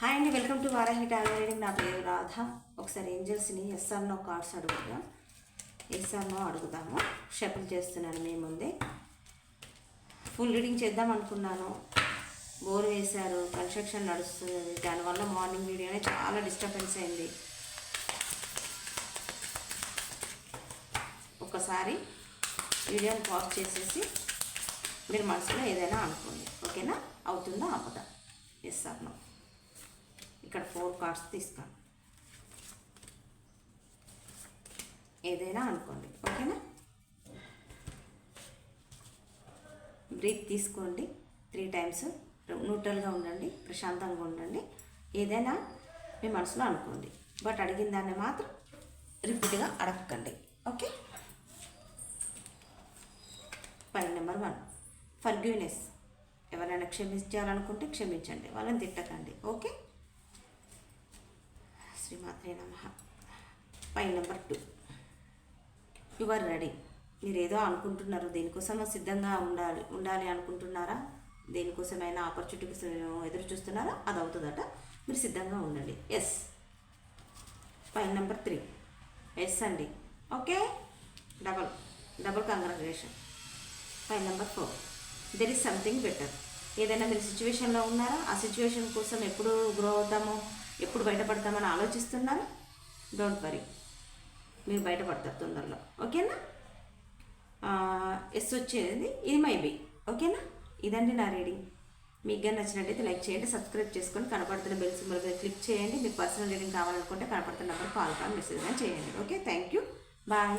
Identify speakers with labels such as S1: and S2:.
S1: Hi అండి welcome to Varahi talent reading. నా పేరు రాధ. ఒకసారి ఏంజల్స్ని ఎస్ఆర్నో కార్డ్స్ అడుగుదాం. ఎస్ఆర్నో అడుగుదాము. షఫుల్ చేస్తున్నాను మీ ముందే. ఫుల్ రీడింగ్ చేద్దాం అనుకున్నాను. బోర్ వేశారు కన్స్ట్రక్షన్ నడుస్తుంది. దానివల్ల మార్నింగ్ వీడియోనే చాలా డిస్టర్బెన్స్ అయింది. ఒకసారి వీడియోని పాజ్ చేసేసి మీరు మనసులో ఏదైనా అనుకోండి. ఓకేనా? అవుతుందా? ఆపదా ఎస్ సార్ నో ఇక్కడ ఫోర్ కార్డ్స్ తీసుకోండి ఏదైనా అనుకోండి ఓకేనా? బ్రీత్ తీసుకోండి త్రీ టైమ్స్ న్యూట్రల్గా ఉండండి ప్రశాంతంగా ఉండండి. ఏదైనా మీ మనసులో అనుకోండి బట్ అడిగిన దాన్ని మాత్రం రిపీట్గా అడగకండి okay? Point number one forgiveness ఎవరైనా క్షమించాలనుకుంటే క్షమించండి వాళ్ళని తిట్టకండి ఓకే? శ్రీమాత్రే నమ. Point number two you are ready మీరు ఏదో అనుకుంటున్నారు దేనికోసం సిద్ధంగా ఉండాలి ఉండాలి అనుకుంటున్నారా? దేనికోసమైనా ఆపర్చునిటీకి ఎదురు చూస్తున్నారా? అది అవుతుందట మీరు సిద్ధంగా ఉండండి. Yes point number three yes అండి. Okay double double congratulation point number four there is something better ఏదైనా మీరు సిచ్యువేషన్లో ఉన్నారా? ఆ సిచ్యువేషన్ కోసం ఎప్పుడు గ్రో అవుతామో? ఎప్పుడు బయటపడతామని ఆలోచిస్తున్నారా? డోంట్ వరీ మీరు బయటపడతారు తొందరలో. ఓకేనా? ఎస్ వచ్చేది ఇది మై ఓకేనా? ఇదండి నా రీడింగ్. మీకు కానీ నచ్చినట్టయితే లైక్ చేయండి సబ్స్క్రైబ్ చేసుకొని కనపడుతున్న బెల్ సింబల్ మీద క్లిక్ చేయండి. మీకు పర్సనల్ రీడింగ్ కావాలనుకుంటే కనపడుతున్న నెంబర్ కాల్ కానీ మెసేజ్ కానీ చేయండి. ఓకే? Thank you bye